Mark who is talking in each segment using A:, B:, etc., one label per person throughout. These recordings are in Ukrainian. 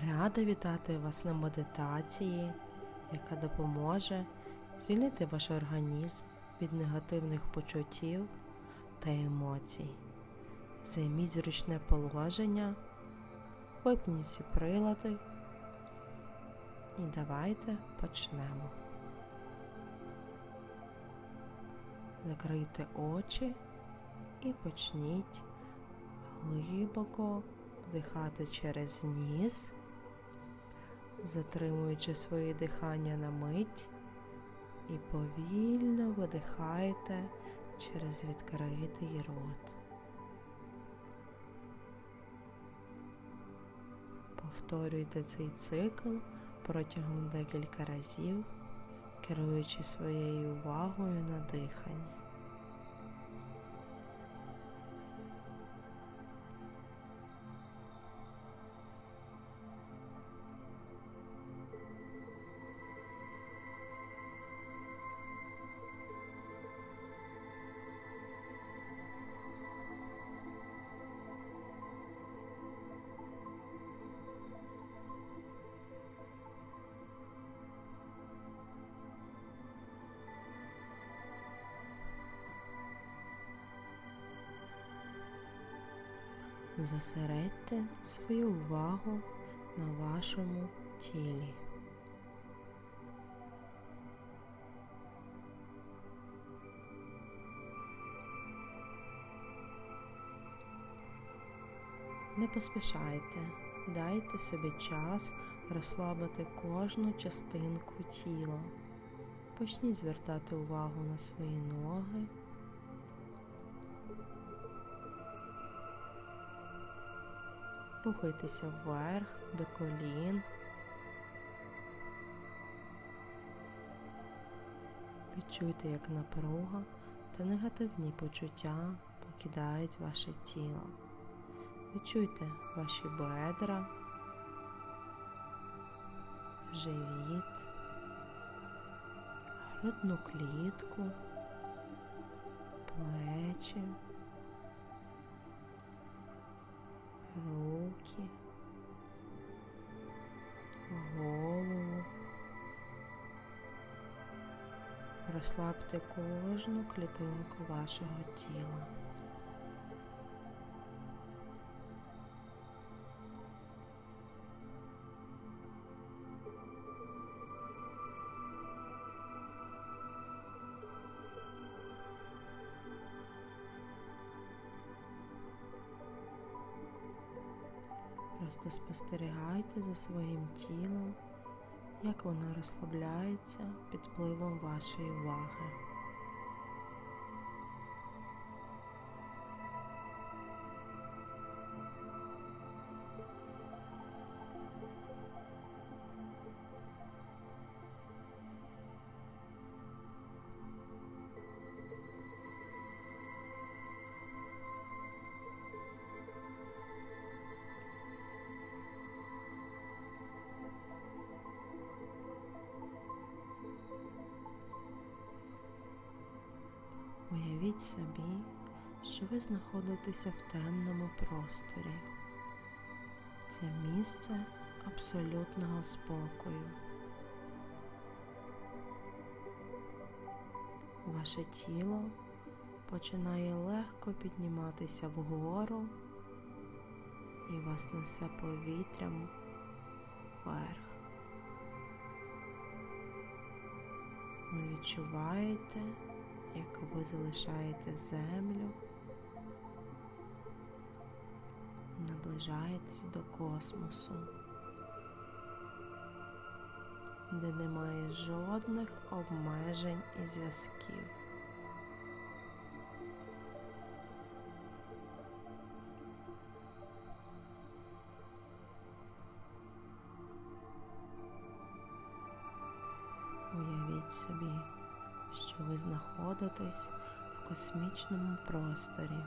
A: Рада вітати вас на медитації, яка допоможе звільнити ваш організм від негативних почуттів та емоцій. Займіть зручне положення, випніть всі прилади і давайте почнемо. Закрийте очі і почніть глибоко вдихати через ніс, затримуючи своє дихання на мить і повільно видихайте через відкритий рот. Повторюйте цей цикл протягом декілька разів, керуючи своєю увагою на дихання. Зосередьте свою увагу на вашому тілі. Не поспішайте, дайте собі час розслабити кожну частинку тіла. Почніть звертати увагу на свої ноги. Рухайтеся вверх до колін. Відчуйте, як напруга та негативні почуття покидають ваше тіло. Відчуйте ваші бедра, живіт, грудну клітку, плечі. Руки, голову. Розслабте кожну клітинку вашого тіла. Просто спостерігайте за своїм тілом, як воно розслабляється під впливом вашої уваги. Уявіть собі, що ви знаходитеся в темному просторі. Це місце абсолютного спокою. Ваше тіло починає легко підніматися вгору і вас несе повітрям вверх. Ви відчуваєте, як ви залишаєте землю наближаєтесь до космосу, де немає жодних обмежень і зв'язків. Уявіть собі, що ви знаходитесь в космічному просторі.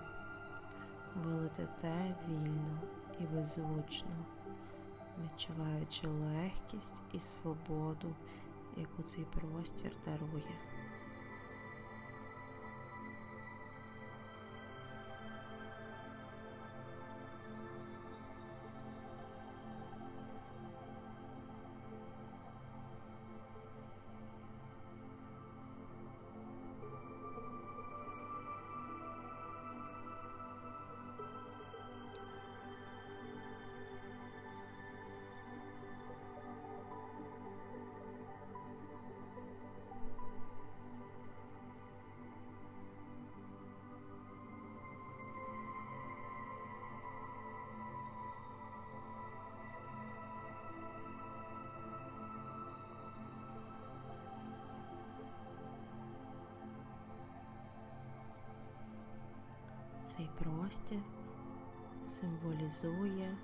A: Ви летите вільно і беззвучно, відчуваючи легкість і свободу, яку цей простір дарує. Цей простір символізує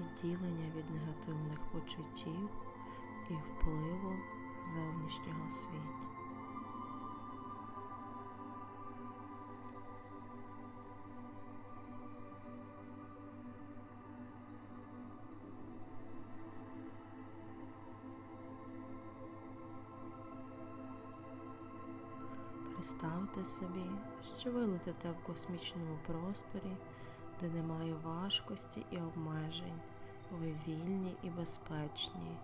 A: відділення від негативних почуттів і впливу зовнішнього світу. Представте собі, що ви летите в космічному просторі, де немає важкості і обмежень. Ви вільні і безпечні.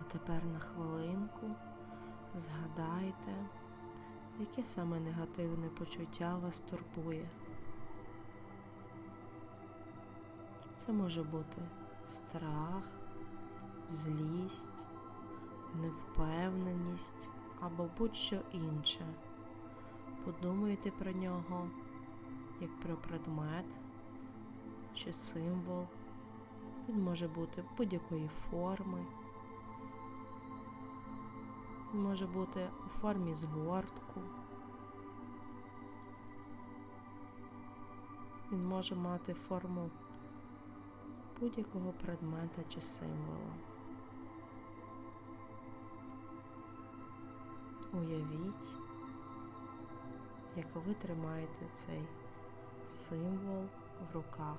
A: А тепер на хвилинку згадайте, яке саме негативне почуття вас турбує. Це може бути страх, злість, невпевненість або будь-що інше. Подумайте про нього як про предмет чи символ. Він може бути будь-якої форми. Він може бути у формі згортку. Він може мати форму будь-якого предмета чи символа. Уявіть, як ви тримаєте цей символ в руках.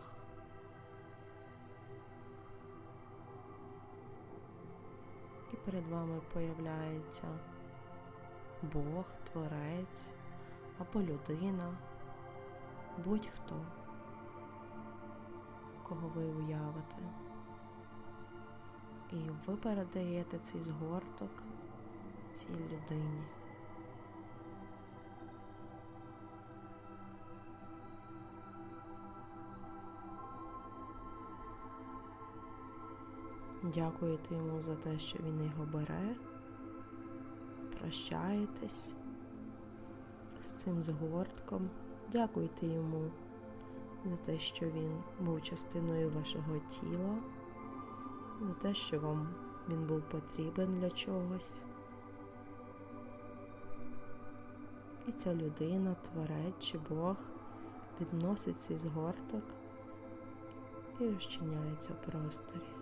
A: І перед вами появляється Бог, Творець або людина, будь-хто кого ви уявите. І ви передаєте цей згорток цій людині. Дякуєте йому за те, що він його бере, прощаєтесь з цим згортком, дякуйте йому за те, що він був частиною вашого тіла, за те, що вам він був потрібен для чогось. І ця людина, творець чи Бог відносить цей згорток і розчиняється в просторі.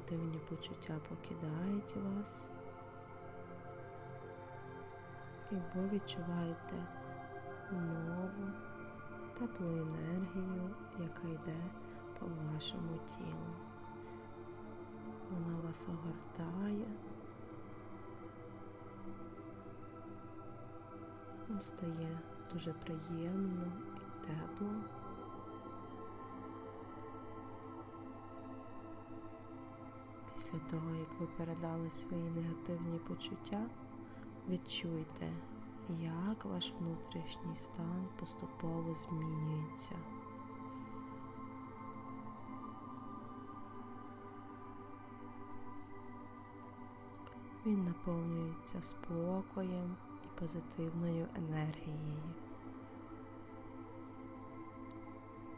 A: Негативні почуття покидають вас, і ви відчуваєте нову теплу енергію, яка йде по вашому тілу. Вона вас огортає, вам стає дуже приємно і тепло. Після того, як ви передали свої негативні почуття, відчуйте, як ваш внутрішній стан поступово змінюється. Він наповнюється спокоєм і позитивною енергією.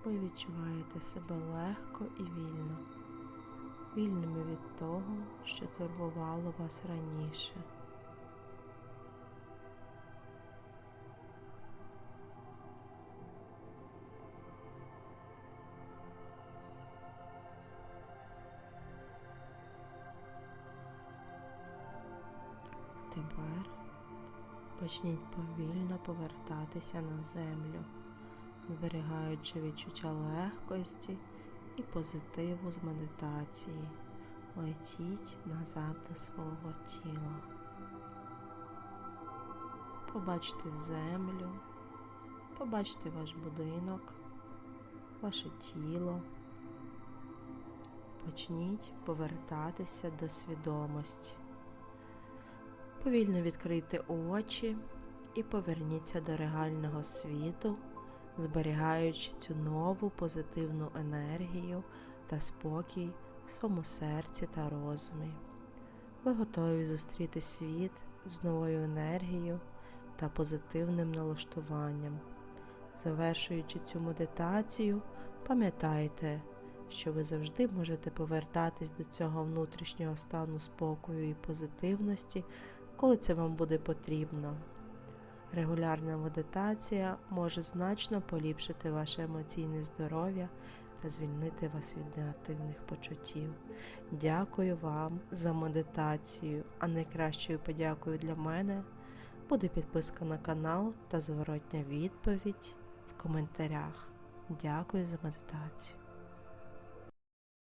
A: Ви відчуваєте себе легко і вільно вільними від того, що турбувало вас раніше. Тепер почніть повільно повертатися на землю, зберігаючи відчуття легкості і позитиву з медитації. Летіть назад до свого тіла. Побачте землю, побачте ваш будинок, ваше тіло. Почніть повертатися до свідомості. Повільно відкрийте очі і поверніться до реального світу зберігаючи цю нову позитивну енергію та спокій в своєму серці та розумі. ви готові зустріти світ з новою енергією та позитивним налаштуванням. Завершуючи цю медитацію, пам'ятайте, що ви завжди можете повертатись до цього внутрішнього стану спокою і позитивності, коли це вам буде потрібно. Регулярна медитація може значно поліпшити ваше емоційне здоров'я та звільнити вас від негативних почуттів. Дякую вам за медитацію, а найкращою подякою для мене буде підписка на канал та зворотня відповідь в коментарях. Дякую за медитацію.